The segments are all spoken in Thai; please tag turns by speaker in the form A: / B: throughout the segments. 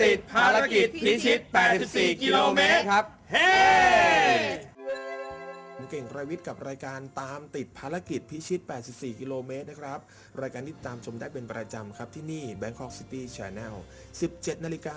A: ติดภารกิจพิชิต 84 กิโลเมตร
B: ครับ
A: เฮ้
C: ผม เก่งรายวิทย์กับรายการตามติดภารกิจพิชิต 84 กิโลเมตรนะครับ รายการที่ตามชมได้เป็นประจำครับที่นี่ Bangkok City Channel 17นาฬิกา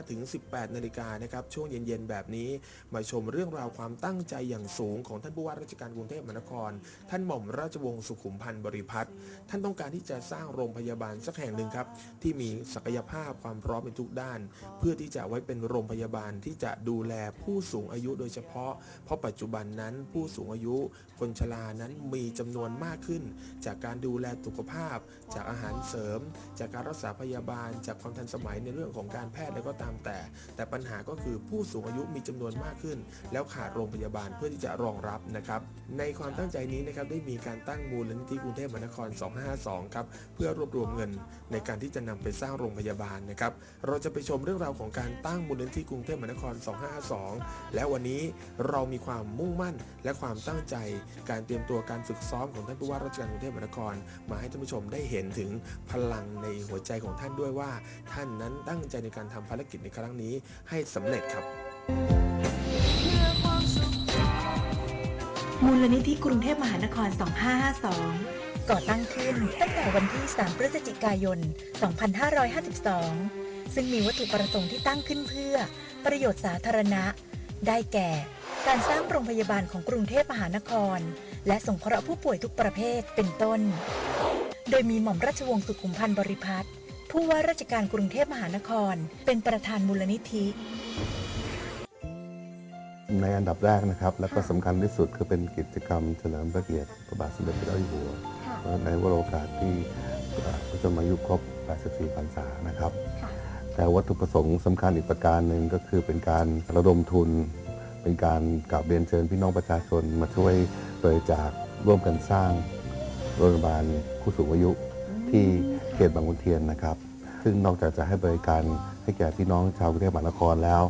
C: 45ถึง18นาฬิกานะครับช่วงเย็นๆ แบบนี้ มาชมเรื่องราวความตั้งใจอย่างสูงของท่านผู้ว่าราชการกรุงเทพมหานคร ท่านหม่อมราชวงศ์สุขุมพันธ์บริพัตรท่านต้องการที่จะสร้างโรงพยาบาลสักแห่งหนึ่งครับที่มีศักยภาพความพร้อมในทุกด้าน เพื่อที่จะไว้เป็นโรงพยาบาลที่จะดูแลผู้สูงอายุโดยเฉพาะ เพราะปัจจุบันนั้นผูู้้สูงอายุ คนชรานั้นมีจำนวนมากขึ้น จากการดูแลสุขภาพ จากอาหารเสริม จากการรักษาพยาบาล จากความทันสมัยในเรื่องของการแพทย์แล้วก็ตามแต่ แต่ปัญหาก็คือผู้สูงอายุมีจำนวนมากขึ้น แล้วขาดโรงพยาบาลเพื่อที่จะรองรับนะครับ ในความตั้งใจนี้นะครับได้มีการตั้งมูลนิธิกรุงเทพมหานคร 2552 ครับเพื่อรวบรวมเงินในการที่จะนำไปสร้างโรงพยาบาลนะครับ เราจะไปชมเรื่องราวของการตั้งมูลนิธิกรุงเทพมหานคร 2552 และวันนี้เรามีความมุ่งมั่นและความตั้งใจ การเตรียมตัวการฝึกซ้อมของท่านผู้ว่าราชการกรุงเทพมหานคร มาให้ท่านผู้ชมได้เห็นถึงพลังในหัวใจของท่านด้วยว่า ท่านนั้นตั้งใจในการทำภารกิจในครั้งนี้ให้สำเร็จครับ
D: มูลนิธิกรุงเทพมหานคร 2552
E: ก่อตั้งขึ้นตั้งแต่วันที่ 3 พฤศจิกายน 2552 ซึ่งมีวัตถุประสงค์ที่ตั้งขึ้นเพื่อ ประโยชน์สาธารณะ ได้แก่ การสร้างโรงพยาบาลของกรุงเทพมหานคร และสงเคราะห์ผู้ป่วยทุกประเภทเป็นต้น โดยมีหม่อมราชวงศ์สุขุมพันธ์บริพัตรผู้ว่าราชการกรุงเทพมหานคร เป็นประธานมูลนิธิ
F: ในอันดับแรกนะครับ และก็สำคัญที่สุดคือเป็นกิจกรรมเฉลิมพระเกียรติพระบาทสมเด็จพระเจ้าอยู่หัว ในวโรกาสที่เอ่อพระชนมายุครบ 84พรรษานะครับ แต่วัตถุประสงค์สำคัญอีกประการหนึ่งก็คือเป็นการระดมทุน เป็นการกราบเรียนเชิญพี่น้องประชาชนมาช่วยบริจาคร่วมกันสร้างโรงพยาบาลผู้สูงอายุที่เขตบางขุนเทียนนะครับ ซึ่งนอกจากจะให้บริการให้แก่พี่น้องชาวกรุงเทพมหานครแล้ว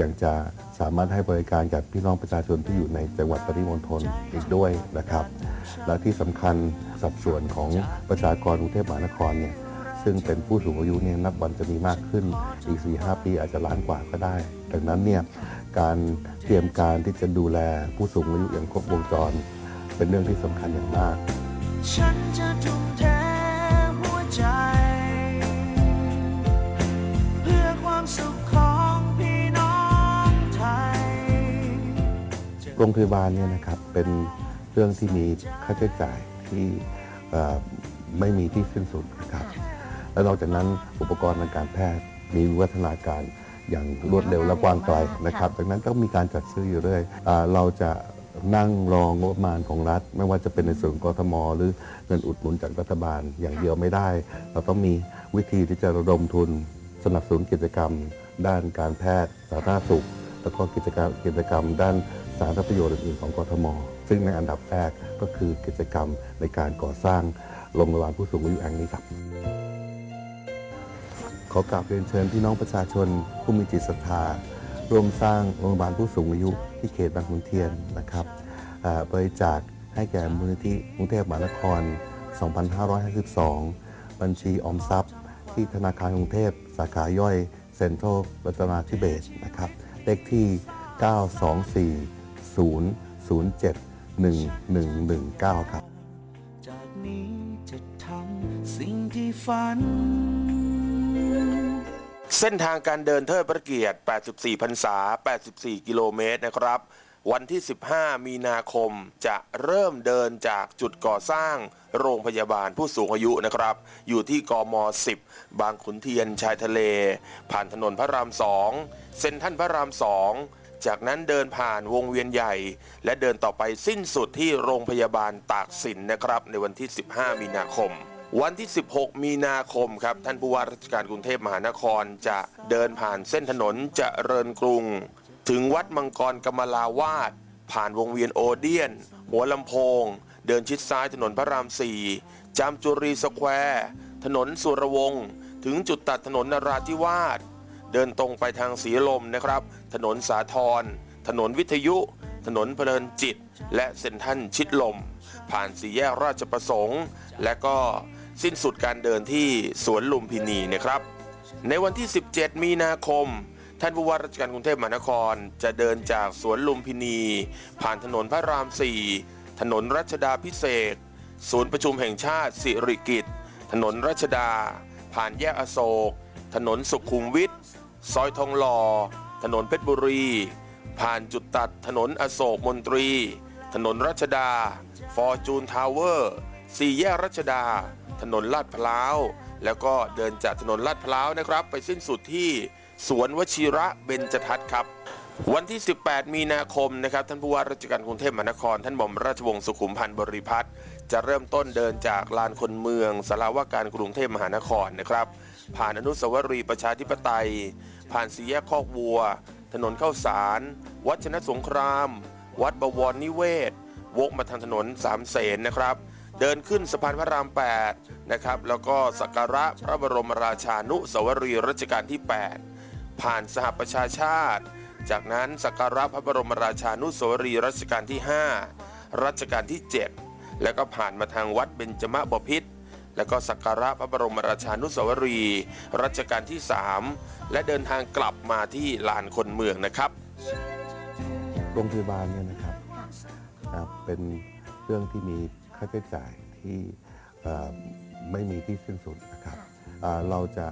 F: ยังจะสามารถให้บริการกับพี่น้องประชาชนที่อยู่ในจังหวัดปริมณฑลอีกด้วยนะครับ และที่สำคัญสัดส่วนของประชากรกรุงเทพมหานครเนี่ย ซึ่งเป็นผู้สูงอายุเนี่ยนับวันจะมีมากขึ้นอีก 4-5 ปีอาจจะล้านกว่าก็ได้ ดังนั้นเนี่ยการเตรียมการที่จะดูแลผู้สูงอายุอย่างครบวงจร เป็นเรื่องที่สำคัญอย่างมาก
G: ฉันจะทุ่มเทหัวใจ เพื่อความสุขของพี่น้องไทย
F: โรงพยาบาลเนี่ยนะครับเป็นเรื่องที่มีค่าใช้จ่ายที่เอ่อไม่มีที่สิ้นสุดนะครับ และนอกจากนั้นอุปกรณ์ทางการแพทย์ มีวิวัฒนาการอย่างรวดเร็วและกว้างไกลนะครับดังนั้นต้องมีการจัดซื้ออยู่เรื่อยเราจะนั่งรองงบประมาณของรัฐ ไม่ว่าจะเป็นในส่วนของกทม หรือเงินอุดหนุนจากรัฐบาลอย่างเดียวไม่ได้ เราต้องมีวิธีที่จะระดมทุนสนับสนุนกิจกรรม ด้านการแพทย์สาธารณสุข แล้วก็กิจกรรมกิจกรรม ด้านสาธารณประโยชน์อื่นๆของกทม ซึ่งในอันดับแรกก็คือกิจกรรมในการก่อสร้างโรงพยาบาลผู้สูงอายุแห่งนี้ครับ ขอกราบเรียนเชิญพี่น้องประชาชน ผู้มีจิตศรัทธาร่วมสร้างโรงพยาบาลผู้สูงอายุที่เขตบางขุนเทียนนะครับบริจาคให้แก่มูลนิธิกรุงเทพมหานคร 2552 บัญชีออมทรัพย์ ที่ธนาคารกรุงเทพสาขาย่อยเซ็นทรัลรัตนาธิเบศนะครับ เลขที่ 924-007-1119 ครับ
G: จากนี้จะทำสิ่งที่ฝัน
C: เส้นทางการเดินเทิดพระเกียรติ 84 พรรษา 84 กิโลเมตรนะครับ วันที่ 15 มีนาคมจะเริ่มเดินจากจุดก่อสร้างโรงพยาบาลผู้สูงอายุนะครับ อยู่ที่กม 10 บางขุนเทียนชายทะเล ผ่านถนนพระราม2เส้นท่านพระราม2จากนั้นเดินผ่านวงเวียนใหญ่ และเดินต่อไปสิ้นสุดที่โรงพยาบาลตากสินนะครับ ในวันที่ 15 มีนาคม วันที่ 16 มีนาคมครับ ท่านผู้ว่าราชการกรุงเทพมหานครจะเดินผ่านเส้นถนนเจริญกรุง ถึงวัดมังกรกมลาวาด ผ่านวงเวียนโอเดียน หัวลำโพง เดินชิดซ้ายถนนพระราม4จามจุรีสแควร์ ถนนสุรวงศ์ถึงจุดตัดถนนนราธิวาส เดินตรงไปทางสีลมนะครับ ถนนสาทร ถนนวิทยุ ถนนเพลินจิต และเซ็นทรัลชิดลม ผ่านสี่แยกราชประสงค์ และก็ สิ้นสุดการเดินที่สวนลุมพินีนะครับ ในวันที่ 17 มีนาคม ท่านผู้ว่าราชการกรุงเทพมหานคร จะเดินจากสวนลุมพินี ผ่านถนนพระราม 4 ถนนรัชดาพิเศษ ศูนย์ประชุมแห่งชาติสิริกิตถนนรัชดา ผ่านแยกอโศก ถนนสุขุมวิทซอยทองหล่อ ถนนเพชรบุรี ผ่านจุดตัดถนนอโศกมนตรี ถนนรัชดา ฟอร์จูนทาวเวอร์ สี่แยกรัชดา ถนนลาดพร้าว แล้วก็เดินจากถนนลาดพร้าวนะครับ ไปสิ้นสุดที่สวนวชิระเบญจทัศน์ครับ วันที่ 18 มีนาคมนะครับท่านผู้ว่าราชการกรุงเทพมหานคร ท่านหม่อมราชวงศ์สุขุมพันธ์บริพัตรจะเริ่มต้นเดินจากลานคนเมืองสาราว่าการกรุงเทพมหานครนะครับ ผ่านอนุสาวรีย์ประชาธิปไตย ผ่านสี่แยกคอกวัว ถนนเข้าสาร วัดชนะสงคราม วัดบวรนิเวศ วกมาทางถนนสามเสนนะครับ เดินขึ้นสะพานพระราม 8 นะครับ แล้วก็สักการะพระบรมราชานุสาวรีรัชกาลที่ 8 ผ่านสหประชาชาติ จากนั้นสักการะพระบรมราชานุสาวรีรัชกาลที่ 5 รัชกาลที่ 7 แล้วก็ผ่านมาทางวัดเบญจมบพิตรแล้วก็สักการะพระบรมราชานุสาวรีรัชกาลที่ 3 และเดินทางกลับมาที่ลานคนเมืองนะครับ
F: โรงพยาบาลเนี่ยนะครับเป็นเรื่องที่มี ค่าใช้จ่ายที่อ่าไม่มีที่สิ้นสุดนะครับอ่าเราจะ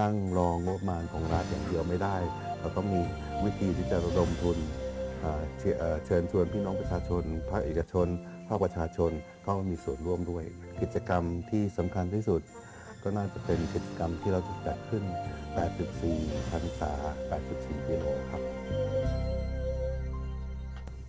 F: นั่งรองงบประมาณของรัฐอย่างเดียวไม่ได้ เราต้องมีวิธีที่จะระดมทุนอ่าเชเอ่อเชิญชวนพี่น้องประชาชน ภาคเอกชน ภาคประชาชนเข้ามามีส่วนร่วมด้วย กิจกรรมที่สำคัญที่สุด ก็น่าจะเป็นกิจกรรมที่เราจะจัดขึ้น 84พรรษา84กิโลครับ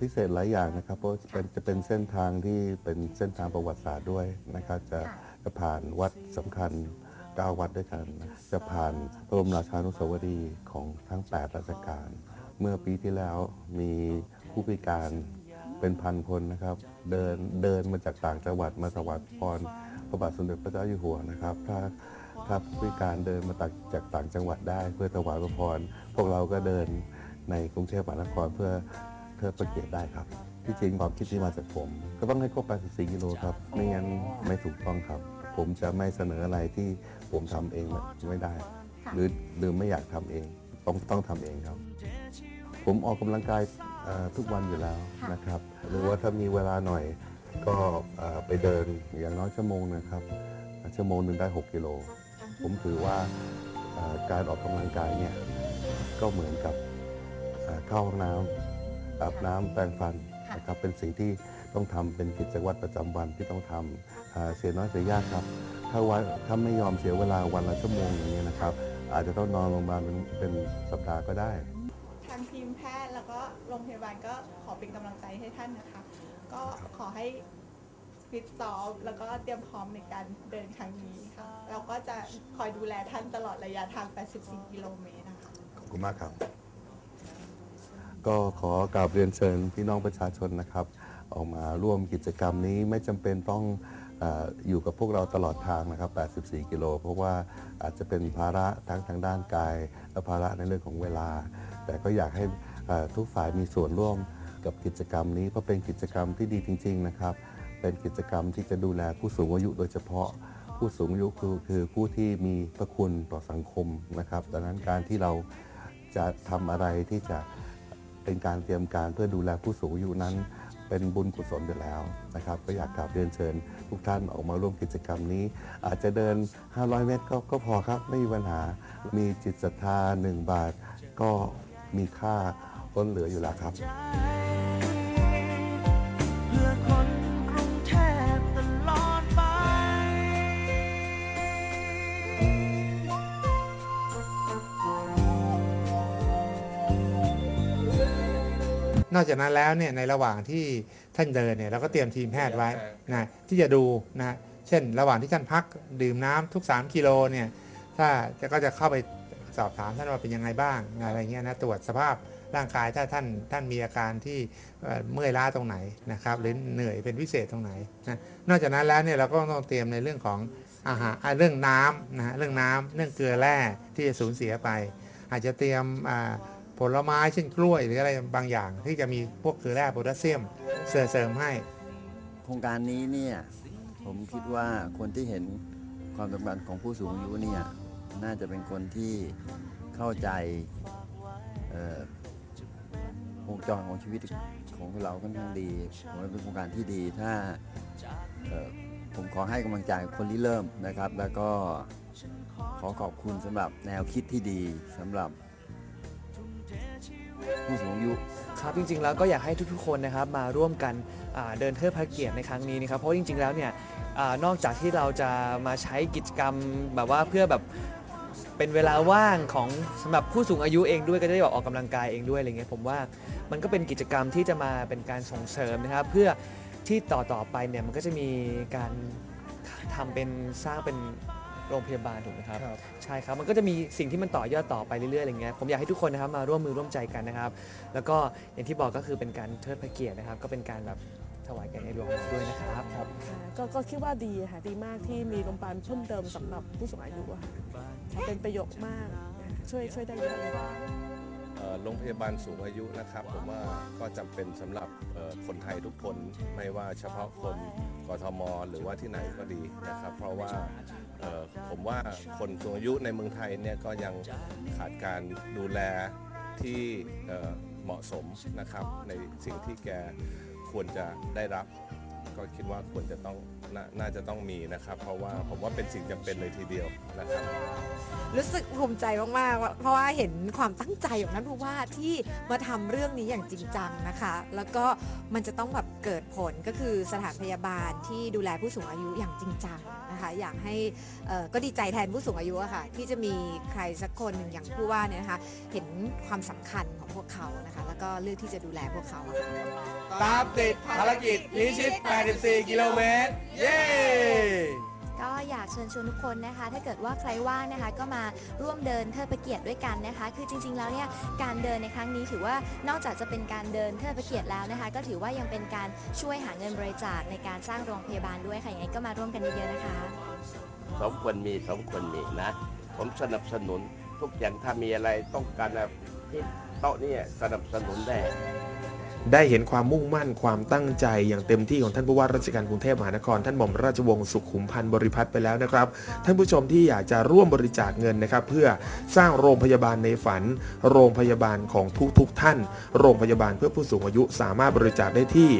F: พิเศษหลายอย่างนะครับเพราะเป็นจะเป็นเส้นทางที่เป็นเส้นทางประวัติศาสตร์ด้วยนะครับจะจะผ่านวัดสำคัญ 9 วัดด้วยกันนะจะผ่านพระบรมราชานุสาวรีย์ของทั้ง 8 ราชการ เมื่อปีที่แล้วมีผู้พิการเป็นพันคนนะครับ เดินเดินมาจากต่างจังหวัดมาถวายพรพระบาทสมเด็จพระเจ้าอยู่หัวนะครับ ถ้าถ้าผู้พิการเดินมาจากจากต่างจังหวัดได้ เพื่อถวายพระพรพวกเราก็เดินในกรุงเทพมหานครเพื่อ เทิดพระเกียรติได้ครับ ที่จริงความคิดที่มาจากผม ก็ต้องให้ครบ 84 กิโลครับ ไม่งั้นไม่ถูกต้องครับ ผมจะไม่เสนออะไรที่ผมทำเองไม่ได้ หรือหรือไม่อยากทำเอง ต้องต้องทำเองครับ ผมออกกำลังกายเอ่อทุกวันอยู่แล้วนะครับ หรือว่าถ้ามีเวลาหน่อยก็เอ่อไปเดินอย่างน้อยชั่วโมงนะครับ ชั่วโมงหนึ่งได้6กิโล ผมถือว่าเอ่อการออกกำลังกายเนี่ยก็เหมือนกับเอ่อเข้าห้องน้ำ อาบน้ำแปรงฟันนะครับเป็นสิ่งที่ต้องทำเป็นกิจวัตรประจำวันที่ต้องทำอ่าเสียน้อยเสียยากครับ ถ้าวันถ้าไม่ยอมเสียเวลาวันละชั่วโมงอย่างนี้ยนะครับ อาจจะต้องนอนโรงพยาบาลเป็นเป็นสัปดาห์ก็ได้
B: ทางทีมแพทย์แล้วก็โรงพยาบาลก็ขอเป็นกำลังใจให้ท่านนะคะ ก็ขอให้ฟิตซ้อมแล้วก็เตรียมพร้อมในการเดินครั้งนี้ค่ะ เราก็จะคอยดูแลท่านตลอดระยะทาง 84 กิโลเมตรนะคะ
F: ขอบคุณมากครับ ก็ขอกราบเรียนเชิญพี่น้องประชาชนนะครับ ออกมาร่วมกิจกรรมนี้ไม่จำเป็นต้องเอออยู่กับพวกเราตลอดทางนะครับ 84 กิโล เพราะว่าอาจจะเป็นภาระทั้งทางด้านกาย และภาระในเรื่องของเวลา แต่ก็อยากให้เอ่อทุกฝ่ายมีส่วนร่วมกับกิจกรรมนี้ เพราะเป็นกิจกรรมที่ดีจริง ๆ นะครับ เป็นกิจกรรมที่จะดูแลผู้สูงอายุโดยเฉพาะ ผู้สูงอายุคือคือผู้ที่มีพระคุณต่อสังคมนะครับ ดังนั้นการที่เราจะทำอะไรที่จะ เป็นการเตรียมการเพื่อดูแลผู้สูงอายุนั้น เป็นบุญกุศลอยู่แล้วนะครับก็อยากกราบเรียนเชิญ ทุกท่านออกมาร่วมกิจกรรมนี้ อาจจะเดิน 500 เมตรก็ก็พอครับไม่มีปัญหามีจิตศรัทธา1บาทก็มีค่าล้นเหลืออยู่แล้วครับ
G: นอ
H: กจากนั้นแล้วเนี่ยในระหว่างที่ท่านเดินเนี่ยเราก็เตรียมทีมแพทย์ไว้นะที่จะดูนะเช่น ระหว่างที่ท่านพักดื่มน้ำทุก 3 กิโลเนี่ยถ้าจะก็จะเข้าไปสอบถามท่านว่าเป็นยังไงบ้างอะไรเงี้ยนะตรวจสภาพร่างกายถ้าท่านท่านมีอาการที่เอ่อเมื่อยล้าตรงไหนนะครับหรือเหนื่อยเป็นพิเศษตรงไหนนะนอกจากนั้นแล้วเนี่ยเราก็ต้องเตรียมในเรื่องของอาหารอะเรื่องน้ำนะฮะเรื่องน้ำเรื่องเกลือแร่ที่จะสูญเสียไป อาจจะเตรียมอ่า ผลไม้เช่นกล้วยหรืออะไรบางอย่าง ที่จะมีพวกเกลือแร่โพแทสเซียมเสริมให้
I: โครงการนี้เนี่ยผมคิดว่าคนที่เห็นความสำคัญของผู้สูงอายุเนี่ยน่าจะเป็นคนที่เข้าใจวงจรของชีวิตของเราค่อนข้างดีผมว่าเป็นโครงการที่ดีถ้าผมขอให้กำลังใจคนที่เริ่มนะครับ แล้วก็ขอขอบคุณสำหรับแนวคิดที่ดีสำหรับ ผู้สูงอายุ
J: ครับจริงๆแล้วก็อยากให้ทุกๆคนนะครับมาร่วมกันอ่าเดินเทิดพระเกียรติในครั้งนี้นะครับเพราะจริงๆแล้วเนี่ยอานอกจากที่เราจะมาใช้กิจกรรมแบบว่าเพื่อแบบเป็นเวลาว่างของสำหรับผู้สูงอายุเองด้วยก็จะได้แบบออกกำลังกายเองด้วยอะไรเงี้ยผมว่ามันก็เป็นกิจกรรมที่จะมาเป็นการส่งเสริมนะครับ เพื่อที่ต่อๆไปเนี่ยมันก็จะมีการทำเป็นสร้างเป็น โรงพยาบาลถูกไหมครับใช่ครับ มันก็จะมีสิ่งที่มันต่อยอดต่อไปเรื่อยๆอะไรเงี้ย ผมอยากให้ทุกคนนะครับมาร่วมมือร่วมใจกันนะครับ แล้วก็อย่างที่บอกก็คือเป็นการเทิดพระเกียรตินะครับ ก็เป็นการแบบถวายแก่ในหลวงของเราด้วยนะครับครับ
K: ค่ะก็ก็คิดว่าดีค่ะดีมากที่มีโรงพยาบาลเพิ่มเติมสำหรับผู้สูงอายุอะค่ะค่ะเป็นประโยชน์มาก ช่วยช่วยได้เยอะเลย
A: เอ่อ โรงพยาบาลสูงอายุนะครับ ผมว่าก็จำเป็นสำหรับคนไทยทุกคนไม่ว่าเฉพาะคนกทม หรือว่าที่ไหนก็ดีนะครับ เพราะว่าผมว่าคนสูงอายุในเมืองไทยเนี่ยก็ยังขาดการดูแลที่เหมาะสมนะครับในสิ่งที่แกควรจะได้รับ ก็คิดว่าควรจะต้องนาน่าจะต้องมีนะครับ เพราะว่าผมว่าเป็นสิ่งจำเป็นเลยทีเดียวนะครับ
L: รู้สึกภูมิใจมากๆเพราะว่าเห็นความตั้งใจของท่านผู้ว่าที่มาทำเรื่องนี้อย่างจริงจังนะคะ แล้วก็มันจะต้องแบบเกิดผลก็คือสถานพยาบาลที่ดูแลผู้สูงอายุอย่างจริงจัง นะคะอยากให้ก็ดีใจแทนผู้สูงอายุอะค่ะที่จะมีใครสักคนหนึ่งอย่างผู้ว่าเนี่ยนะคะเห็นความสำคัญของพวกเขานะคะแล้วก็เลือกที่จะดูแลพวกเขาะค่ะ
A: ตามติดภารกิจพิชิต 84 กิโลเมตร เย้
E: ก็อยากเชิญชวนทุกคนนะคะ ถ้าเกิดว่าใครว่างนะคะก็มาร่วมเดินเทิดพระเกียรติด้วยกันนะคะ คือจริง ๆ แล้วเนี่ยการเดินในครั้งนี้ถือว่านอกจากจะเป็นการเดินเทิดพระเกียรติแล้วนะคะ ก็ถือว่ายังเป็นการช่วยหาเงินบริจาคในการสร้างโรงพยาบาลด้วยค่ะยังไงก็มาร่วมกันเยอะๆนะคะ
M: สมควรมีสมควรมีนะ ผมสนับสนุนทุกอย่างถ้ามีอะไรต้องการอะไรที่โต๊ะนี่สนับสนุนได้
B: ได้เห็นความมุ่งมั่นความตั้งใจอย่างเต็มที่ของท่านผู้ว่าราชการกรุงเทพมหานคร ท่านหม่อมราชวงศ์สุขุมพันธ์บริพัตรไปแล้วนะครับ ท่านผู้ชมที่อยากจะร่วมบริจาคเงินนะครับ เพื่อสร้างโรงพยาบาลในฝัน โรงพยาบาลของทุกๆทท่าน โรงพยาบาลเพื่อผู้สูงอายุสามารถบริจาคได้ที่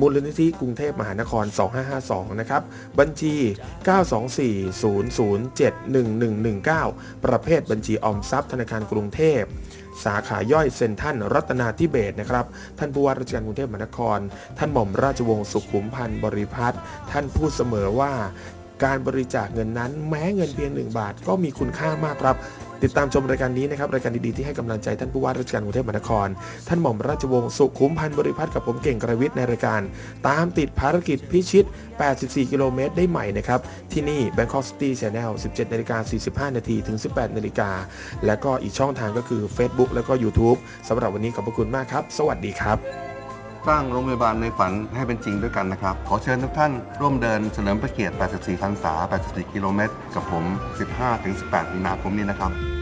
B: มูลนิธิกรุงเทพมหานคร 2552 นะครับบัญชี 92400711119ประเภทบัญชีออมทรัพย์ธนาคารกรุงเทพ สาขาย่อยเซนทันรัตนาธิเบศนะครับ ท่านผู้ว่าราชการกรุงเทพมหานคร ท่านหม่อมราชวงศ์สุขุมพันธ์บริพัตรท่านพูดเสมอว่าการบริจาคเงินนั้นแม้เงินเพียงหนึ่งบาทก็มีคุณค่ามากครับ ติดตามชมรายการนี้นะครับรายการดีๆที่ให้กำลังใจท่านผู้ว่าราชการกรุงเทพมหานคร ท่านหม่อมราชวงศ์สุขุมพันธ์บริพัตรกับผมเก่งกระวิทย์ในรายการ ตามติดภารกิจพิชิต 84 กิโลเมตรได้ใหม่นะครับที่นี่ Bangkok City Channel 17นาฬิกา45 นาทีถึง 18นาฬิกาและก็อีกช่องทางก็คือ Facebook แล้วก็ YouTube สำหรับวันนี้ขอบพระคุณมากครับ สวัสดีครับ
F: สร้างโรงพยาบาลในฝันให้เป็นจริงด้วยกันนะครับ ขอเชิญทุกท่านร่วมเดินเฉลิมพระเกียรติ 84 พรรษา 84 กิโลเมตร กับผม 15-18 มีนาคมนี้นะครับ